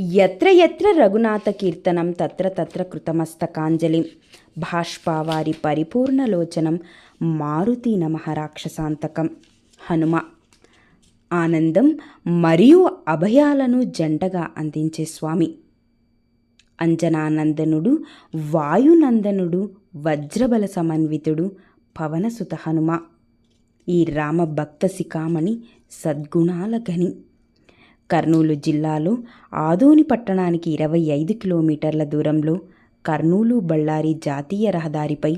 ఎత్ర ఎత్ర రఘునాథ కీర్తనం తత్ర తత్ర కృతమస్తకాంజలి. భాష్పావారి పరిపూర్ణలోచనం మారుతి నమహరాక్షసాంతకం హనుమ. ఆనందం మరియు అభయాలను జంటగా అందించే స్వామి. అంజనానందనుడు వాయునందనుడు వజ్రబల సమన్వితుడు పవనసుత హనుమ. ఈ రామ భక్త శిఖామణి సద్గుణాల గని కర్నూలు జిల్లాలో ఆదోని పట్టణానికి ఇరవై ఐదు కిలోమీటర్ల దూరంలో కర్నూలు బళ్ళారి జాతీయ రహదారిపై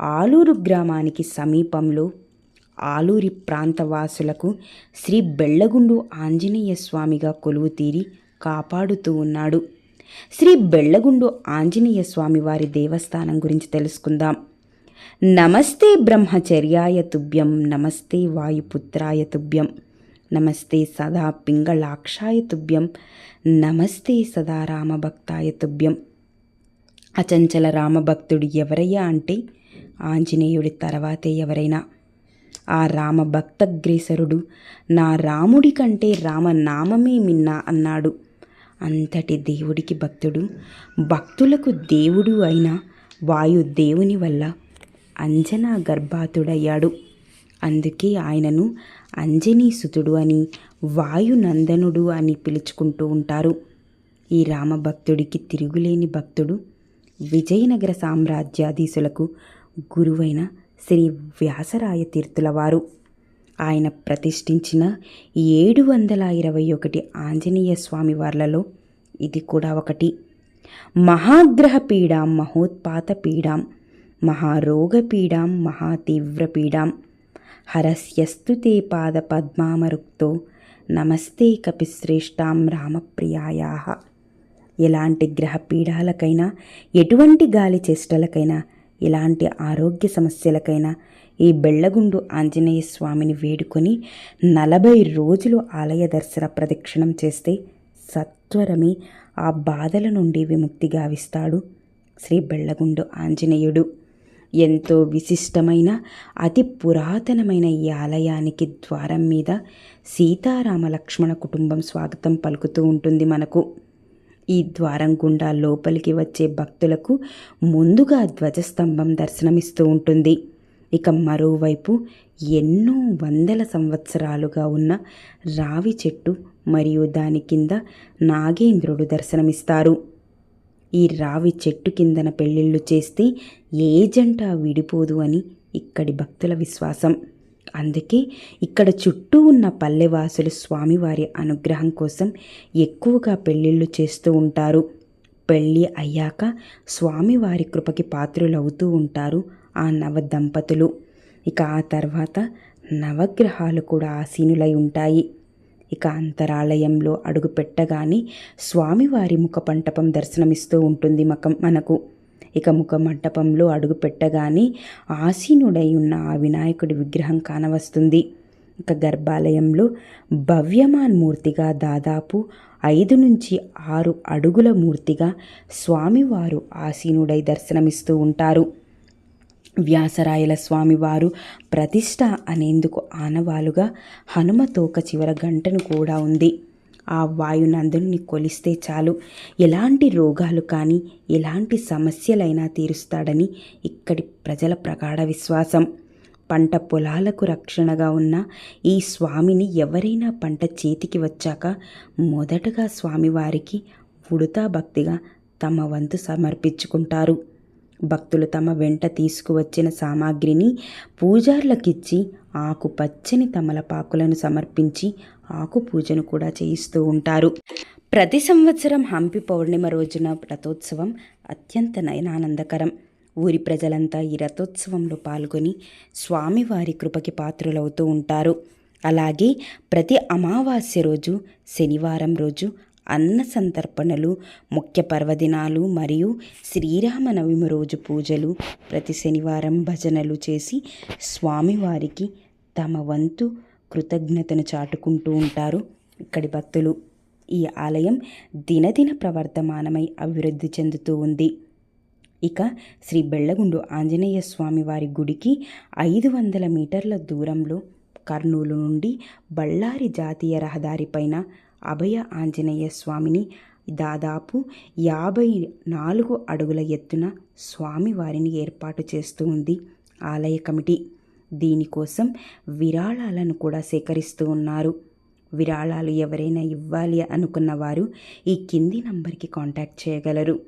ఆలూరు గ్రామానికి సమీపంలో ఆలూరి ప్రాంతవాసులకు శ్రీ బెళ్ళగుండు ఆంజనేయ స్వామిగా కొలువు తీరి కాపాడుతూ ఉన్నాడు. శ్రీ బెళ్ళగుండు ఆంజనేయ స్వామి వారి దేవస్థానం గురించి తెలుసుకుందాం. నమస్తే బ్రహ్మచర్యాయ తుభ్యం నమస్తే వాయుపుత్రాయ తుభ్యం. నమస్తే సదా పింగళాక్షాయ తుభ్యం. నమస్తే సదా రామభక్తాయ తుభ్యం. అచంచల రామభక్తుడు ఎవరయ్యా అంటే ఆంజనేయుడి తర్వాతే ఎవరైనా. ఆ రామభక్తగ్రేసరుడు నా రాముడి కంటే రామనామమే మిన్నా అన్నాడు. అంతటి దేవుడికి భక్తుడు భక్తులకు దేవుడు అయిన వాయుదేవుని వల్ల అంజనా గర్భాతుడయ్యాడు. అందుకే ఆయనను అంజనీసుతుడు అని వాయునందనుడు అని పిలుచుకుంటూ ఉంటారు. ఈ రామభక్తుడికి తిరుగులేని భక్తుడు విజయనగర సామ్రాజ్యాధీశులకు గురువైన శ్రీ వ్యాసరాయ తీర్థుల వారు ఆయన ప్రతిష్ఠించిన ఏడు వందల ఇరవై ఒకటి ఆంజనేయ స్వామి వార్లలో ఇది కూడా ఒకటి. మహాగ్రహ పీడాం మహోత్పాత పీడాం మహారోగపీడాం మహాతీవ్రపీడాం హరస్యస్తు తే పాద పద్మామరుక్తో నమస్తే కపిశ్రేష్టాం రామప్రియాయా ఎలాంటి గ్రహ పీడాలకైనా ఎటువంటి గాలి చేష్టలకైనా ఎలాంటి ఆరోగ్య సమస్యలకైనా ఈ బెళ్ళగుండు ఆంజనేయ స్వామిని వేడుకొని నలభై రోజులు ఆలయ దర్శన ప్రదక్షిణం చేస్తే సత్వరమే ఆ బాధల నుండి విముక్తి గావిస్తాడు శ్రీ బెళ్ళగుండు ఆంజనేయుడు. ఎంతో విశిష్టమైన అతి పురాతనమైన ఈ ఆలయానికి ద్వారం మీద సీతారామ లక్ష్మణ కుటుంబం స్వాగతం పలుకుతూ ఉంటుంది మనకు. ఈ ద్వారం గుండా లోపలికి వచ్చే భక్తులకు ముందుగా ధ్వజస్తంభం దర్శనమిస్తూ ఉంటుంది. ఇక మరోవైపు ఎన్నో వందల సంవత్సరాలుగా ఉన్న రావి చెట్టు మరియు దాని కింద నాగేంద్రుడు దర్శనమిస్తారు. ఈ రావి చెట్టు కిందన పెళ్ళిళ్ళు చేస్తే ఏ జంట విడిపోదు అని ఇక్కడి భక్తుల విశ్వాసం. అందుకే ఇక్కడ చుట్టూ ఉన్న పల్లెవాసులు స్వామివారి అనుగ్రహం కోసం ఎక్కువగా పెళ్ళిళ్ళు చేస్తూ ఉంటారు. పెళ్ళి అయ్యాక స్వామివారి కృపకి పాత్రులవుతూ ఉంటారు ఆ నవ దంపతులు. ఇక ఆ తర్వాత నవగ్రహాలు కూడా ఆసీనులై ఉంటాయి. ఇక అంతరాలయంలో అడుగు పెట్టగానే స్వామివారి ముఖ మంటపం దర్శనమిస్తూ ఉంటుంది మకం మనకు. ఇక ముఖ మంటపంలో అడుగు పెట్టగానే ఆసీనుడై ఉన్న ఆ వినాయకుడి విగ్రహం కానవస్తుంది. ఇక గర్భాలయంలో భవ్యమాన్ మూర్తిగా దాదాపు ఐదు నుంచి ఆరు అడుగుల మూర్తిగా స్వామివారు ఆసీనుడై దర్శనమిస్తూ ఉంటారు. వ్యాసరాయల స్వామివారు ప్రతిష్ట అనేందుకు ఆనవాలుగా హనుమతోక చివర గంటను కూడా ఉంది. ఆ వాయునందుని కొలిస్తే చాలు. ఎలాంటి రోగాలు కానీ ఎలాంటి సమస్యలైనా తీరుస్తాడని ఇక్కడి ప్రజల ప్రగాఢ విశ్వాసం. పంట పొలాలకు రక్షణగా ఉన్న ఈ స్వామిని ఎవరైనా పంట చేతికి వచ్చాక మొదటగా స్వామివారికి ఉడుతా భక్తిగా తమ వంతు సమర్పించుకుంటారు. భక్తులు తమ వెంట తీసుకువచ్చిన సామాగ్రిని పూజార్లకిచ్చి ఆకు పచ్చని తమలపాకులను సమర్పించి ఆకు పూజను కూడా చేయిస్తూ ఉంటారు. ప్రతి సంవత్సరం హంపి పౌర్ణిమ రోజున రథోత్సవం అత్యంత నయనానందకరం. ఊరి ప్రజలంతా ఈ రథోత్సవంలో పాల్గొని స్వామివారి కృపకి పాత్రులవుతూ ఉంటారు. అలాగే ప్రతి అమావాస్య రోజు శనివారం రోజు అన్న సంతర్పణలు ముఖ్య పర్వదినాలు మరియు శ్రీరామనవమి రోజు పూజలు. ప్రతి శనివారం భజనలు చేసి స్వామివారికి తమ వంతు కృతజ్ఞతను చాటుకుంటూ ఉంటారు ఇక్కడి భక్తులు. ఈ ఆలయం దినదిన ప్రవర్తమానమై అభివృద్ధి చెందుతూ ఉంది. ఇక శ్రీ బెళ్ళగుండు ఆంజనేయ స్వామి వారి గుడికి ఐదు వందల మీటర్ల దూరంలో కర్నూలు నుండి బళ్ళారి జాతీయ రహదారిపైన అభయ ఆంజనేయ స్వామిని దాదాపు యాభై నాలుగు అడుగుల ఎత్తున స్వామివారిని ఏర్పాటు చేస్తూ ఉంది ఆలయ కమిటీ. దీనికోసం విరాళాలను కూడా సేకరిస్తూ ఉన్నారు. విరాళాలు ఎవరైనా ఇవ్వాలి అనుకున్న వారు ఈ కింది నంబర్కి కాంటాక్ట్ చేయగలరు.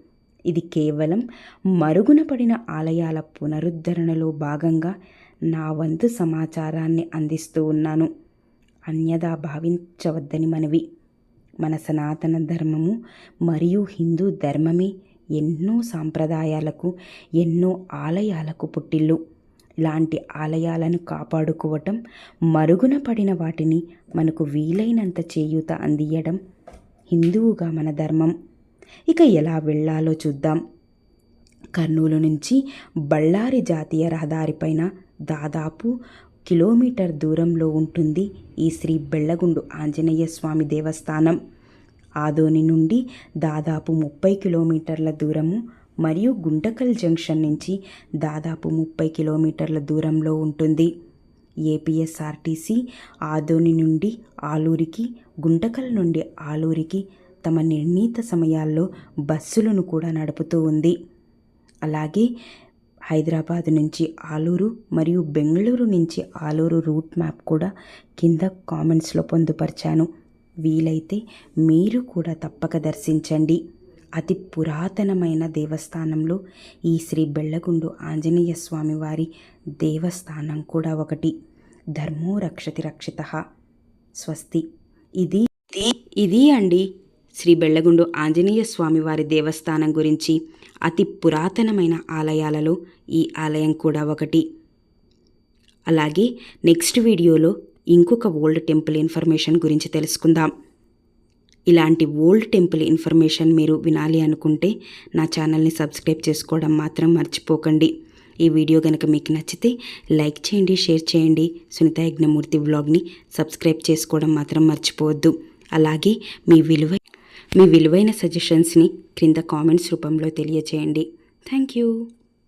ఇది కేవలం మరుగున పడిన ఆలయాల పునరుద్ధరణలో భాగంగా నా వంతు సమాచారాన్ని అందిస్తూ ఉన్నాను. అన్యదా భావించవద్దని మనవి. మన సనాతన ధర్మము మరియు హిందూ ధర్మమే ఎన్నో సాంప్రదాయాలకు ఎన్నో ఆలయాలకు పుట్టిల్లు. ఇలాంటి ఆలయాలను కాపాడుకోవటం మరుగున పడిన వాటిని మనకు వీలైనంత చేయూత అందియడం హిందువుగా మన ధర్మం. ఇక ఎలా వెళ్ళాలో చూద్దాం. కర్నూలు నుంచి బళ్ళారి జాతీయ రహదారిపైన దాదాపు కిలోమీటర్ దూరంలో ఉంటుంది ఈ శ్రీ బెళ్ళగుండు ఆంజనేయ స్వామి దేవస్థానం. ఆదోని నుండి దాదాపు ముప్పై కిలోమీటర్ల దూరము మరియు గుంటకల్ జంక్షన్ నుంచి దాదాపు ముప్పై కిలోమీటర్ల దూరంలో ఉంటుంది. ఏపీఎస్ఆర్టీసీ ఆదోని నుండి ఆలూరికి గుంటకల్ నుండి ఆలూరికి తమ నిర్ణీత సమయాల్లో బస్సులను కూడా నడుపుతూ ఉంది. అలాగే హైదరాబాద్ నుంచి ఆలూరు మరియు బెంగళూరు నుంచి ఆలూరు రూట్ మ్యాప్ కూడా కింద కామెంట్స్లో పొందుపరిచాను. వీలైతే మీరు కూడా తప్పక దర్శించండి. అతి పురాతనమైన దేవస్థానంలో ఈ శ్రీ బెళ్ళగుండు ఆంజనేయ స్వామి వారి దేవస్థానం కూడా ఒకటి. ధర్మో రక్షతి రక్షిత. స్వస్తి. ఇది ఇది అండి శ్రీ బెళ్ళగుండు ఆంజనేయ స్వామి వారి దేవస్థానం గురించి. అతి పురాతనమైన ఆలయాలలో ఈ ఆలయం కూడా ఒకటి. అలాగే నెక్స్ట్ వీడియోలో ఇంకొక ఓల్డ్ టెంపుల్ ఇన్ఫర్మేషన్ గురించి తెలుసుకుందాం. ఇలాంటి ఓల్డ్ టెంపుల్ ఇన్ఫర్మేషన్ మీరు వినాలి అనుకుంటే నా ఛానల్ని సబ్స్క్రైబ్ చేసుకోవడం మాత్రం మర్చిపోకండి. ఈ వీడియో కనుక మీకు నచ్చితే లైక్ చేయండి షేర్ చేయండి. సునీత యజ్ఞమూర్తి వ్లాగ్ని సబ్స్క్రైబ్ చేసుకోవడం మాత్రం మర్చిపోవద్దు. అలాగే మీ విలువ మీ విలువైన సజెషన్స్ని క్రింద కామెంట్స్ రూపంలో తెలియచేయండి. Thank you.